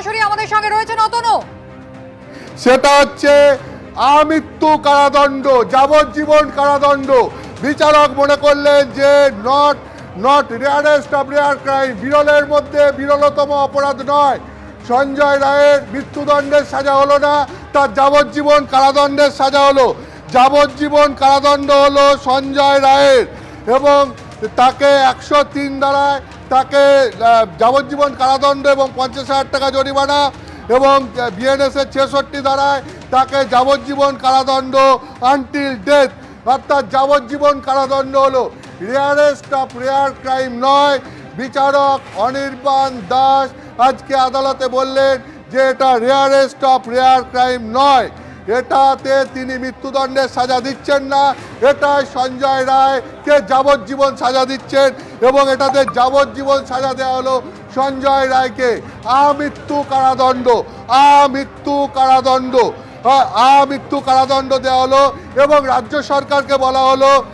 সরাসরি আমাদের সঙ্গে রয়েছেন অতনু। সেটা হচ্ছে আমৃত্যু কারাদণ্ড, যাবজ্জীবন কারাদণ্ড। বিচারক মনে করলেন যে not not rarest of rare crime বিরলের মধ্যে বিরলতম অপরাধ নয়। সঞ্জয় রায়ের মৃত্যুদণ্ডের সাজা হলো না, তার যাবজ্জীবন কারাদণ্ডের সাজা হলো। যাবজ্জীবন কারাদণ্ড হলো সঞ্জয় রায়ের এবং তাকে একশো তিন দ্বারায় তাকে যাবজ্জীবন কারাদণ্ড এবং পঞ্চাশ হাজার টাকা জরিমানা এবং বিএনএসের ছেষট্টি দ্বারায় তাকে যাবজ্জীবন কারাদণ্ড আনটিল ডেথ অর্থাৎ যাবজ্জীবন কারাদণ্ড হলো রেয়ারেস্ট অফ রেয়ার ক্রাইম নয়। বিচারক অনির্বাণ দাস আজকে আদালতে বললেন যে এটা রেয়ারেস্ট অফ রেয়ার ক্রাইম নয়। এটাতে তিনি মৃত্যুদণ্ডের সাজা দিচ্ছেন না। এটাই সঞ্জয় রায়কে যাবজ্জীবন সাজা দিচ্ছেন। এবং এটাতে যাবজ্জীবন সাজা দেওয়া হলো সঞ্জয় রায়কে। আমৃত্যু কারাদণ্ড আমৃত্যু কারাদণ্ড আ- আমৃত্যু কারাদণ্ড দেওয়া হলো এবং রাজ্য সরকারকে বলা হলো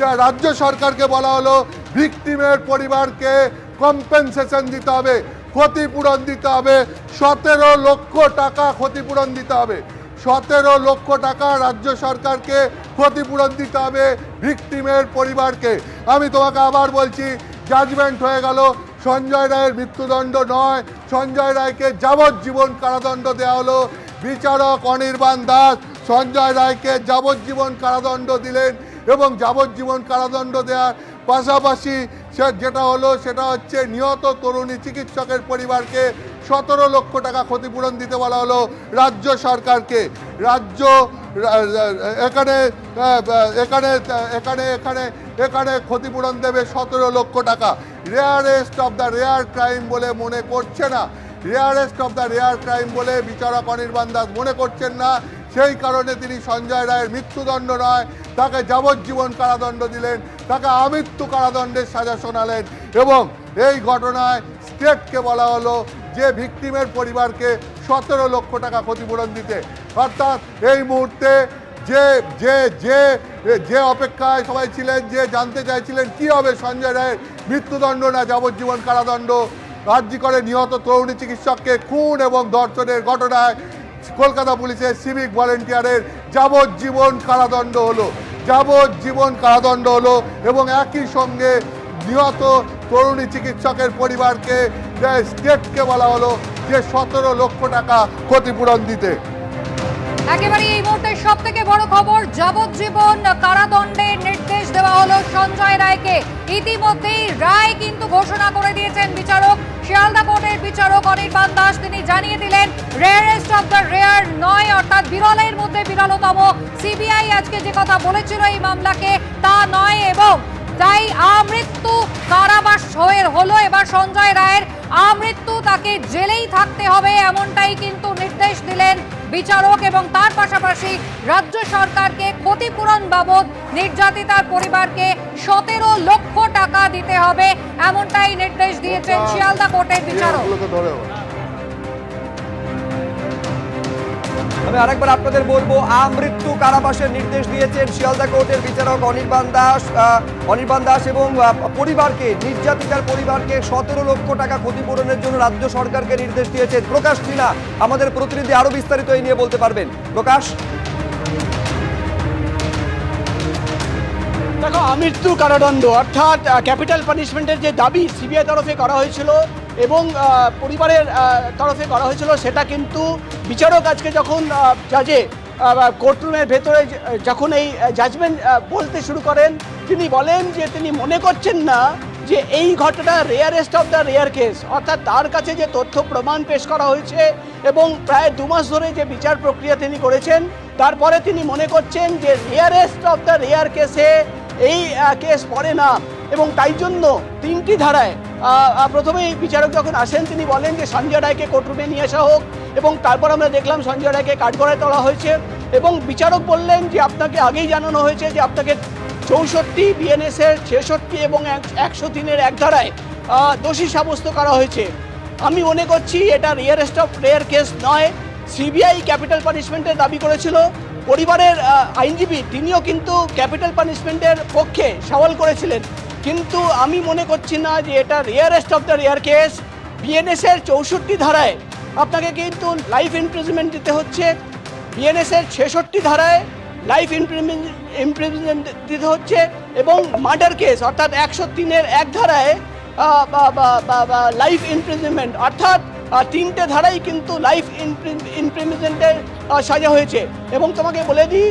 রাজ্য সরকারকে বলা হলো ভিকটিমের পরিবারকে কম্পেনসেশন দিতে হবে, ক্ষতিপূরণ দিতে হবে, সতেরো লক্ষ টাকা ক্ষতিপূরণ দিতে হবে। সতেরো লক্ষ টাকা রাজ্য সরকারকে ক্ষতিপূরণ দিতে হবে ভিকটিমের পরিবারকে। আমি তোমাকে আবার বলছি জাজমেন্ট হয়ে গেল, সঞ্জয় রায়ের মৃত্যুদণ্ড নয়। সঞ্জয় রায়কে যাবজ্জীবন কারাদণ্ড দেওয়া হলো। বিচারক অনির্বাণ দাস সঞ্জয় রায়কে যাবজ্জীবন কারাদণ্ড দিলেন এবং যাবজ্জীবন কারাদণ্ড দেওয়ার পাশাপাশি সে যেটা হলো সেটা হচ্ছে নিহত তরুণী চিকিৎসকের পরিবারকে সতেরো লক্ষ টাকা ক্ষতিপূরণ দিতে বলা হলো রাজ্য সরকারকে। রাজ্য এখানে এখানে এখানে এখানে এখানে ক্ষতিপূরণ দেবে সতেরো লক্ষ টাকা। Rarest of the rare crime বলে মনে করছে না। Rarest of the rare crime বলে বিচারক অনির্বাণ দাস মনে করছেন না। সেই কারণে তিনি সঞ্জয় রায়ের মৃত্যুদণ্ড নয়, তাকে যাবজ্জীবন কারাদণ্ড দিলেন, তাকে আমৃত্যু কারাদণ্ডের সাজা শোনালেন এবং এই ঘটনায় স্টেটকে বলা হলো যে ভিকটিমের পরিবারকে সতেরো লক্ষ টাকা ক্ষতিপূরণ দিতে। অর্থাৎ এই মুহূর্তে যে যে যে যে অপেক্ষায় সবাই ছিলেন, যে জানতে চাইছিলেন কি হবে সঞ্জয় রায়ের মৃত্যুদণ্ড না যাবজ্জীবন কারাদণ্ড রাজ্যি করে নিহত তরুণী চিকিৎসককে খুন এবং ধর্ষণের ঘটনায় কলকাতা পুলিশের সিভিক ভলেন্টিয়ারের যাবজ্জীবন কারাদণ্ড হলো। যাবজ্জীবন কারাদণ্ড হলো এবং একই সঙ্গে নিহত তরুণী চিকিৎসকের পরিবারকে স্টেটকে বলা হলো যে সতেরো লক্ষ টাকা ক্ষতিপূরণ দিতে। একেবারে এই মুহূর্তে সব থেকে বড় খবর, যাবজ্জীবন কারাদণ্ডের নির্দেশ দেওয়া হলো সঞ্জয় রায়কে। ইতিমধ্যেই রায় কিন্তু ঘোষণা করে দিয়েছেন বিচারক। শিয়ালদা কোর্টের বিচারক অনির্বাণ দাস, তিনি জানিয়ে দিলেন রেয়ারেস্ট অফ দ্য রেয়ার নয়, অর্থাৎ বিরলের মধ্যে বিরলতম। সিবিআই আজকে যে কথা বলেছিল এই মামলাকে, তা নয় এবং তাই আমৃত্যু কারাবাস হয়ে হলো এবার সঞ্জয় রায়ের। আমৃত্যু তাকে জেলেই থাকতে হবে এমনটাই কিন্তু নির্দেশ দিলেন বিচারক এবং তার পাশাপাশি রাজ্য সরকারকে ক্ষতিপূরণ বাবদ নির্যাতিতার পরিবারকে সতেরো লক্ষ টাকা দিতে হবে এমনটাই নির্দেশ দিয়েছেন শিয়ালদা কোর্টের বিচারক। আমি আরেকবার আপনাদের বলব আমৃত্যু কারাবাসের নির্দেশ দিয়েছেন শিয়ালদা কোর্টের বিচারক অনির্বাণ দাস। অনির্বাণ দাস এবং পরিবারকে, নির্যাতিতার পরিবারকে সতেরো লক্ষ টাকা ক্ষতিপূরণের জন্য রাজ্য সরকারকে নির্দেশ দিয়েছেন। প্রকাশ টিনা আমাদের প্রতিনিধি আরও বিস্তারিত এই নিয়ে বলতে পারবেন। প্রকাশ? দেখো, আমৃত্যু কারাদণ্ড, অর্থাৎ ক্যাপিটাল পানিশমেন্টের যে দাবি সিবিআই তরফে করা হয়েছিল এবং পরিবারের তরফে করা হয়েছিল, সেটা কিন্তু বিচারক আজকে যখন জাজে কোর্টরুমের ভেতরে যখন এই জাজমেন্ট বলতে শুরু করেন, তিনি বলেন যে তিনি মনে করছেন না যে এই ঘটনা rarest of the rare case অর্থাৎ তার কাছে যে তথ্য প্রমাণ পেশ করা হয়েছে এবং প্রায় দু মাস ধরে যে বিচার প্রক্রিয়া তিনি করেছেন, তারপরে তিনি মনে করছেন যে রেয়ারেস্ট অফ দ্য রেয়ার কেসে এই কেস পড়ে না এবং তাই জন্য তিনটি ধারায় প্রথমেই বিচারক যখন আসেন, তিনি বলেন যে সঞ্জয় রায়কে কোর্টরুমে নিয়ে আসা হোক এবং তারপর আমরা দেখলাম সঞ্জয় রায়কে কাঠগড়ায় তোলা হয়েছে এবং বিচারক বললেন যে আপনাকে আগেই জানানো হয়েছে যে আপনাকে চৌষট্টি বিএনএসের ছেষট্টি এবং একশো তিনের এক ধারায় দোষী সাব্যস্ত করা হয়েছে। আমি মনে করছি এটা রিয়ারেস্ট অফ রেয়ার কেস নয়। সিবিআই ক্যাপিটাল পানিশমেন্টের দাবি করেছিল। পরিবারের আইনজীবী তিনিও কিন্তু ক্যাপিটাল পানিশমেন্টের পক্ষে সওয়াল করেছিলেন। কিন্তু আমি মনে করছি না যে এটা rarest of the rare case. বিএনএসের চৌষট্টি ধারায় আপনাকে কিন্তু লাইফ ইমপ্রিজমেন্ট দিতে হচ্ছে। বিএনএস এর ছেষট্টি ধারায় লাইফ ইমপ্রিজমেন্ট দিতে হচ্ছে এবং মার্ডার কেস অর্থাৎ একশো তিনের এক ধারায় লাইফ ইমপ্রিজমেন্ট অর্থাৎ তিনটে ধারাই কিন্তু লাইফ ইমপ্রিজমেন্টের সাজা হয়েছে। এবং তোমাকে বলে দিই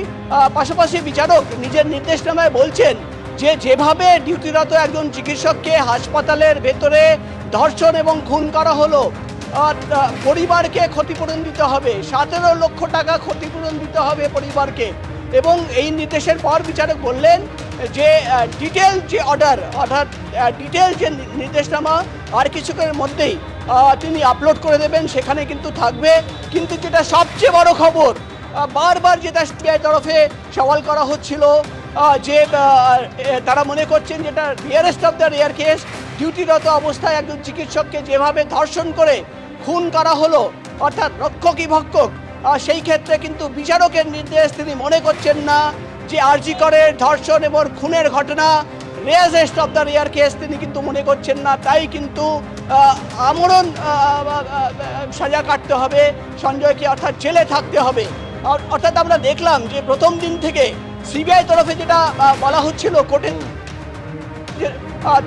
পাশাপাশি বিচারক নিজের নির্দেশনামায় বলছেন যে যেভাবে ডিউটিরত একজন চিকিৎসককে হাসপাতালের ভেতরে ধর্ষণ এবং খুন করা হলো পরিবারকে ক্ষতিপূরণ দিতে হবে। সতেরো লক্ষ টাকা ক্ষতিপূরণ দিতে হবে পরিবারকে। এবং এই নির্দেশের পর বিচারক বললেন যে ডিটেল যে অর্ডার অর্থাৎ ডিটেল যে নির্দেশনামা, আর কিছুক্ষণের মধ্যেই তিনি আপলোড করে দেবেন। সেখানে কিন্তু থাকবে। কিন্তু যেটা সবচেয়ে বড় খবর বারবার যেটা সিবিআই তরফে সওয়াল করা হচ্ছিল যে তারা মনে করছেন যেটা rarest of the rare case ডিউটিরত অবস্থায় একজন চিকিৎসককে যেভাবে ধর্ষণ করে খুন করা হলো, অর্থাৎ রক্ষকই ভক্ষক। সেই ক্ষেত্রে কিন্তু বিচারকের নির্দেশ তিনি মনে করছেন না যে আরজি করের ধর্ষণ এবং খুনের ঘটনা rarest of the rare case তিনি কিন্তু মনে করছেন না। তাই কিন্তু আমরণ সাজা কাটতে হবে, সঞ্জয়কে অর্থাৎ জেলে থাকতে হবে। অর- অর্থাৎ আমরা দেখলাম যে প্রথম দিন থেকে সিবিআই তরফে যেটা বলা হচ্ছিল কোর্টে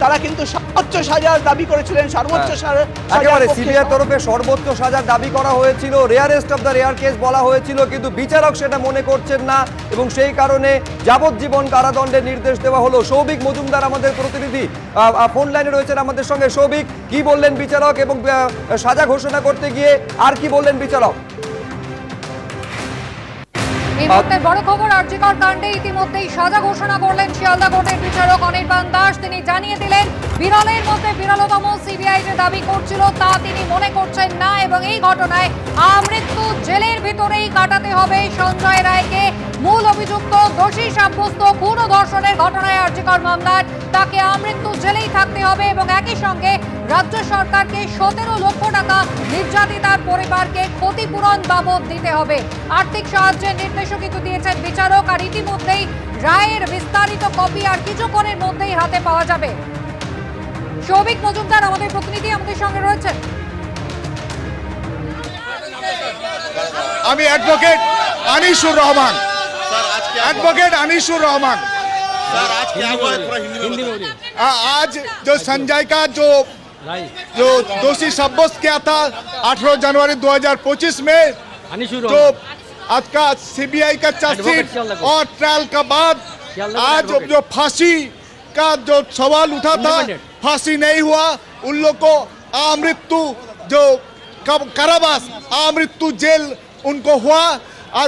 তারা কিন্তু সর্বোচ্চ সাজার দাবি করেছিলেন সর্বোচ্চ হ্যাঁ। একেবারে সিবিআই তরফে সর্বোচ্চ সাজার দাবি করা হয়েছিল। Rarest of the rare case বলা হয়েছিল কিন্তু বিচারক সেটা মনে করছেন না এবং সেই কারণে যাবজ্জীবন কারাদণ্ডের নির্দেশ দেওয়া হলো। সৌভিক মজুমদার আমাদের প্রতিনিধি ফোন লাইনে রয়েছেন আমাদের সঙ্গে। সৌভিক কি বললেন বিচারক এবং সাজা ঘোষণা করতে গিয়ে আর কি বললেন বিচারক? এই মুহূর্তে বড় খবর আর্যিকর কাণ্ডে ইতিমধ্যেই সাজা ঘোষণা করলেন শিয়ালদা কোর্টের বিচারক অনির্বাণ দাস। তিনি জানিয়ে দিলেন, বিরলের মধ্যে বিরলতম সিবিআই যে দাবি করছিল তা তিনি মনে করছেন না এবং এই ঘটনায় আমৃত্যু জেলের ভিতরেই কাটাতে হবে। সঞ্জয় রায়কে মূল অভিযুক্ত, দোষী সাব্যস্ত খুন ধর্ষণের ঘটনায় আর্যিকর মামলার, তাকে আমৃত্যু জেলেই থাকতে হবে এবং একই সঙ্গে রাজ্য সরকারকে সতেরো লক্ষ টাকা নির্যাতিতার পরিবারকে ক্ষতিপূরণ বাবদ দিতে হবে আর্থিক সাহায্যের নির্দেশও কিন্তু দিয়েছেন বিচারক আর ইতিমধ্যেই রায়ের বিস্তারিত কপি আর কিছুক্ষণের মধ্যেই হাতে পাওয়া যাবে সৌভিক মজুমদার আমাদের প্রতিনিধি আমাদের সঙ্গে রয়েছেন আমি advocate Anisur Rahman advocate Anisur Rahman sir आज क्या हुआ है थोड़ा हिंदी में बताइए। आ- आज जो संजय का जो जो दोषी साब्यस्त किया था 18 जनवरी 2025 में जो आज का सीबीआई का चार्जशीट और ट्रायल का बाद आज जो फांसी का जो सवाल उठा था फांसी नहीं हुआ उन लोग को अमृत्यु जो कब- कारावास अमृत्यु जेल उनको हुआ